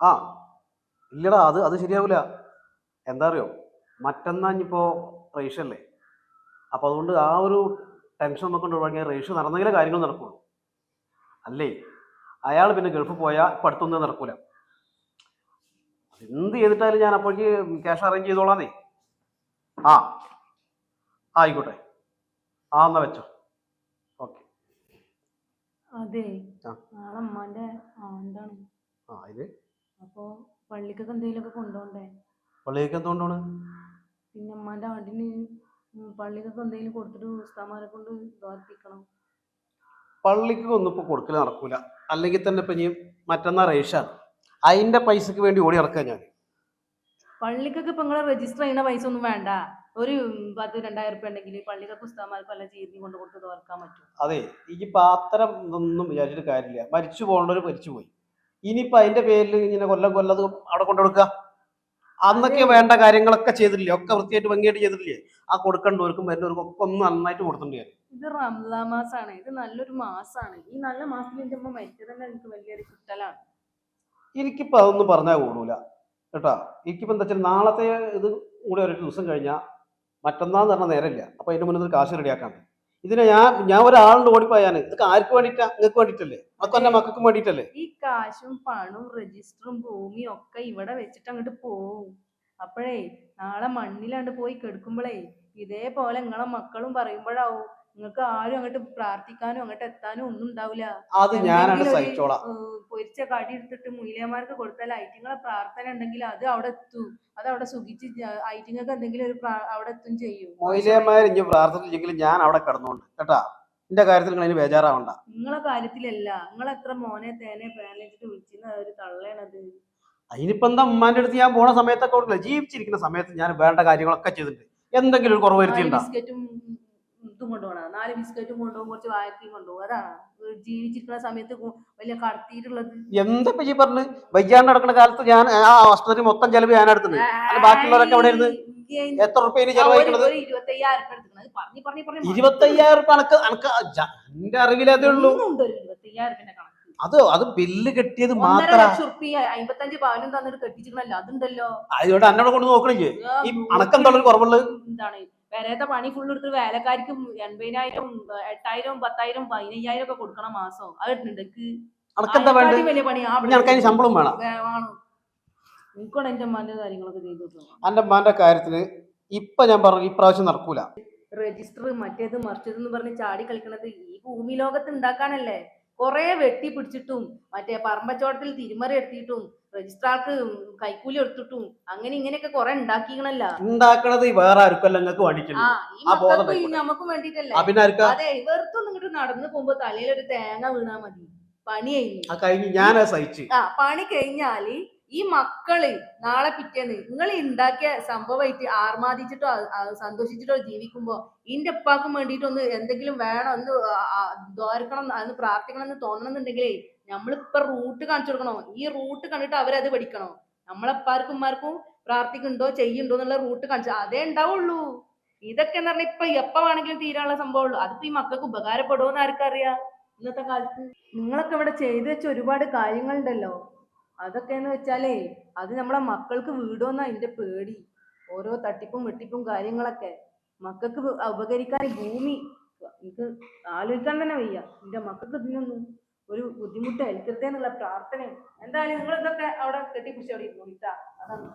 ആ ഇല്ലടാ അത് അത് ശരിയാവില്ല എന്താ അറിയോ? മറ്റന്നാ ഇനിയിപ്പോൾ റേഷൻ അല്ലേ? അപ്പോൾ അതുകൊണ്ട് ആ ഒരു ടെൻഷൻ നമുക്ക് ഒഴിവാക്കിയാൽ റേഷ്യ നടന്നെങ്കിലേ കാര്യങ്ങൾ നടക്കുള്ളൂ. അല്ലേ? അയാൾ പിന്നെ ഗൾഫ് പോയാൽ ഇപ്പം അടുത്തൊന്നും നടക്കൂല. എന്ത് ചെയ്തിട്ടായാലും ഞാൻ അപ്പോഴേക്ക് ക്യാഷ് അറേഞ്ച് ചെയ്തോളാന്നേ. ആ ആയിക്കോട്ടെ. ആ എന്നാ വെച്ചോ. ഓക്കെ. അതെ. ആ. നാളെ അമ്മാന്റെ ആണ്ടാണ് ആ ഇത് അപ്പൊ പള്ളിക്കൊക്കെ എന്തെങ്കിലുമൊക്കെ കൊണ്ടുപോണ്ടേ പള്ളിയേക്ക് എന്തുകൊണ്ടാണ്? പിന്നെ അമ്മാന്റെ ആടിന് പള്ളിക്കൊക്കെ എന്തെങ്കിലും കൊടുത്തിട്ട് ഉസ്താമാരെ കൊണ്ട് ദ്വാരിപ്പിക്കണം പള്ളിക്ക് ഒന്നും ഇപ്പോൾ കൊടുക്കൽ നടക്കൂല. അല്ലെങ്കിൽ തന്നെ ഇപ്പം ഇനി മറ്റന്നാ റേഷാണ് അതിന്റെ പൈസക്ക് വേണ്ടി ഓടി നടക്കാൻ ഞാൻ പള്ളിക്കൊക്കെ ഇപ്പൊ നിങ്ങളെ രജിസ്റ്റർ ചെയ്യുന്ന പൈസ ഒന്നും വേണ്ട. ഒരു പത്ത് രണ്ടായിരം റുപ്യ ഉണ്ടെങ്കിൽ പള്ളിക്കൊക്കെ ഉസ്താമാർക്ക് വല്ല ചീർത്തി കൊണ്ട് കൊടുത്ത് തോർക്കാൻ പറ്റും. അതെ ഈ പാത്രം ഒന്നും വിചാരിച്ചിട്ട് കാര്യമില്ല. മരിച്ചു പോകേണ്ടവർ മരിച്ചു പോയി. ഇനിയിപ്പോൾ അതിന്റെ പേരിൽ ഇങ്ങനെ കൊല്ലം കൊല്ലത് അവിടെ കൊണ്ടു കൊടുക്ക അന്നൊക്കെ വേണ്ട കാര്യങ്ങളൊക്കെ ചെയ്തിട്ടില്ലേ? ഒക്കെ വൃത്തിയായിട്ട് ഭംഗിയായിട്ട് ചെയ്തിട്ടില്ലേ? ആ കൊടുക്കേണ്ടവർക്കും വരുന്നവർക്കും ഒക്കെ ഒന്ന് നന്നായിട്ട് ഞാൻ ഇത് റംസാൻ മാസാണ്. ഇത് നല്ലൊരു മാസാണ്. ഈ നല്ല മാസത്തിൽ എന്റെ അമ്മ മരിച്ചത് തന്നെ എനിക്ക് വലിയൊരു കിട്ടലാണ്. എനിക്കിപ്പോ അതൊന്നും പറഞ്ഞാൽ കൂടൂല. കേട്ടോ? എനിക്കിപ്പോ എന്താ വെച്ചാൽ നാളത്തെ ഇത് കൂടെ ഒരു ദിവസം കഴിഞ്ഞാൽ മറ്റന്നാന്ന് പറഞ്ഞാൽ നേരമില്ല. അപ്പൊ അതിന്റെ മുന്നേ കാശ് റെഡിയാക്കാൻ ഇതിനെ ഞാൻ ഞാൻ ഒരാളുണ്ട് ഓടിപ്പോയാണ് ഇതൊക്കെ ആർക്ക് വേണ്ടിട്ടാ നിങ്ങൾക്ക് വേണ്ടിട്ടല്ലേ അതൊക്കെ എന്റെ മക്കൾക്കും വേണ്ടിട്ടല്ലേ ഈ കാശും പണവും രജിസ്റ്ററും ഭൂമിയും ഒക്കെ ഇവിടെ വെച്ചിട്ട് അങ്ങോട്ട് പോവും. അപ്പോഴേ നാളെ മണ്ണിലാണ്ട് പോയി കെടുക്കുമ്പോഴേ ഇതേപോലെ നിങ്ങളെ മക്കളും പറയുമ്പോഴാവും നിങ്ങൾക്ക് ആരും അങ്ങോട്ട് പ്രാർത്ഥിക്കാനും അങ്ങോട്ട് എത്താനും ഒന്നും ഉണ്ടാവില്ല. അത് ഞാനാണ് സഹിച്ചോളാം. പൊരിച്ച കടി എടുത്തിട്ട് മുയിലേമാർക്ക് കൊടുത്താൽ ഐറ്റിങ്ങളെ പ്രാർത്ഥന ഉണ്ടെങ്കിൽ അത് അവിടെ എത്തും. അത് അവിടെ സുഖിച്ച് ഐറ്റിങ്ങൾക്ക് എന്തെങ്കിലും ഒരു അവിടെ എത്തും ചെയ്യും. മൊയിലേമാർ ഇനി പ്രാർത്ഥിച്ചില്ലെങ്കിലും ഞാൻ അവിടെ കിടന്നുകൊണ്ട് കേട്ടാ എന്റെ കാര്യത്തിൽ നിങ്ങൾ ബേജാറാവണ്ട. നിങ്ങളെ കാര്യത്തിലല്ല നിങ്ങൾ എത്ര മോനെ തേനെ പേനച്ചിട്ട് വിളിച്ചിരുന്ന ഒരു തള്ളേണത് അതിനിപ്പോ എന്താ ഉമ്മാന്റെ അടുത്ത് ഞാൻ പോണ സമയത്തൊക്കെ കൊടുക്കില്ല? ജീവിച്ചിരിക്കുന്ന സമയത്ത് ഞാൻ വേണ്ട കാര്യങ്ങളൊക്കെ ചെയ്തിട്ടുണ്ട്. എന്തെങ്കിലും ഒരു കുറവ് വരുത്തിയിട്ടുണ്ടോ ഇതും കൊണ്ടുപോകണം. നാല് ബിസ്ക്കറ്റും കൊണ്ടുപോകും കുറച്ച് വാഴക്കയും കൊണ്ടുപോകും. അതാണ് ജീവിച്ചിരിക്കുന്ന സമയത്ത് വലിയ കടത്തിയിട്ടുള്ളത്. എന്താ ഈ പറഞ്ഞ് വയ്യാണ്ട് നടക്കുന്ന കാലത്ത് ഞാൻ ആ ആശുപത്രി മൊത്തം ചെലവ് ഞാൻ എടുത്തത്. ബാക്കിയുള്ളവരൊക്കെ എവിടെ ഇരുന്ന്? എത്ര റുപ്യ പറഞ്ഞു പറഞ്ഞു ഇരുപത്തയ്യായിരം റുപ്യ അനക്ക് അനക്ക് എന്റെ അറിവിൽ ഉള്ളൂ. അത് അത് ബില്ല് കെട്ടിയത് മാത്രം. അതുകൊണ്ട് അന്നോട് കൊണ്ട് നോക്കണില്ലേ? ഈ അണക്കെന്താ കുറവുള്ളത്? എന്താണ്? പെരേത്തെ പണി ഫുൾ എടുത്ത് വേലക്കാർക്ക് എൺപതിനായിരം എട്ടായിരം പത്തായിരം പതിനയ്യായിരം ഒക്കെ കൊടുക്കണം മാസം. അത് അതിനെക്കാട്ടി വലിയ പണി ശമ്പളം വേണം. എനിക്കാണ് എന്റെ അമ്മാന്റെ കാര്യങ്ങളൊക്കെ ചെയ്തു എന്റെ ഉമ്മാന്റെ കാര്യത്തിന് ഇപ്പൊ ഞാൻ പറഞ്ഞു ഇപ്രാവശ്യം നടക്കൂല. രജിസ്റ്റർ മറ്റേത് മറിച്ചത് എന്ന് പറഞ്ഞ് ചാടി കളിക്കണത് ഈ ഭൂമി ലോകത്ത് ഉണ്ടാക്കാനല്ലേ? കൊറേ വെട്ടി പിടിച്ചിട്ടും മറ്റേ പറമ്പച്ചോട്ടത്തിൽ തിരിമറി എടുത്തിട്ടും രജിസ്ട്രാർക്ക് കൈക്കൂലി എടുത്തിട്ടും അങ്ങനെ ഇങ്ങനെയൊക്കെ കൊറേ ഉണ്ടാക്കിക്കണല്ല. ഉണ്ടാക്കണത് വേറെ ആർക്കല്ല നിങ്ങൾക്ക്. നമുക്കും വേണ്ടിട്ടല്ലേ അതെ വെറുതെ ഇങ്ങോട്ട് നടന്നു പോകുമ്പോ തലയിൽ ഒരു തേങ്ങ വീണാ മതി. പണി കഴിഞ്ഞു. ഞാനത് സഹിച്ച്. ആ പണി കഴിഞ്ഞാൽ ഈ മക്കൾ നാളെ പിറ്റേന്ന് നിങ്ങൾ ഉണ്ടാക്കിയ സംഭവമായിട്ട് ആർമാദിച്ചിട്ടോ സന്തോഷിച്ചിട്ടോ ജീവിക്കുമ്പോ ഇന്റെ ഉപ്പാക്കും വേണ്ടിയിട്ടൊന്ന് എന്തെങ്കിലും വേണം ഒന്ന് ദ്വാരക്കണം അന്ന് പ്രാർത്ഥിക്കണം എന്ന് തോന്നണമെന്നുണ്ടെങ്കിലേ നമ്മളിപ്പൊ റൂട്ട് കാണിച്ചു കൊടുക്കണോ? ഈ റൂട്ട് കണ്ടിട്ട് അവരത് പഠിക്കണോ? നമ്മളെപ്പാർക്കും ഉമ്മാർക്കും പ്രാർത്ഥിക്കുന്നുണ്ടോ ചെയ്യുന്നുണ്ടോ എന്നുള്ള റൂട്ട് കാണിച്ചു അതേ ഉണ്ടാവുള്ളൂ. ഇതൊക്കെ എന്ന് പറഞ്ഞാൽ ഇപ്പൊ എപ്പ വേണമെങ്കിലും തീരാനുള്ള സംഭവമുള്ളൂ. അതിപ്പോ ഈ മക്കൾക്ക് ഉപകാരപ്പെടുമോ എന്ന് ആർക്കറിയാം ഇന്നത്തെ കാലത്ത്? നിങ്ങളൊക്കെ ഇവിടെ ചെയ്തു വെച്ച ഒരുപാട് കാര്യങ്ങളുണ്ടല്ലോ. അതൊക്കെ എന്ന് വെച്ചാലേ അത് നമ്മളെ മക്കൾക്ക് വീടുമെന്നാ അതിന്റെ പേടി. ഓരോ തട്ടിപ്പും വെട്ടിപ്പും കാര്യങ്ങളൊക്കെ. മക്കൾക്ക് ഉപകരിക്കാൻ ഭൂമി എനിക്ക് ആലോചിക്കാൻ തന്നെ വയ്യ. എന്റെ മക്കൾക്ക് ഇതിനൊന്നും ഒരു ബുദ്ധിമുട്ട് ഏൽക്കരുതേ എന്നുള്ള പ്രാർത്ഥനയും. എന്തായാലും നിങ്ങൾ ഇതൊക്കെ അവിടെ കെട്ടിപ്പിടിച്ച് അവിടെ ഇരുന്നോളിട്ടാ അതാണ്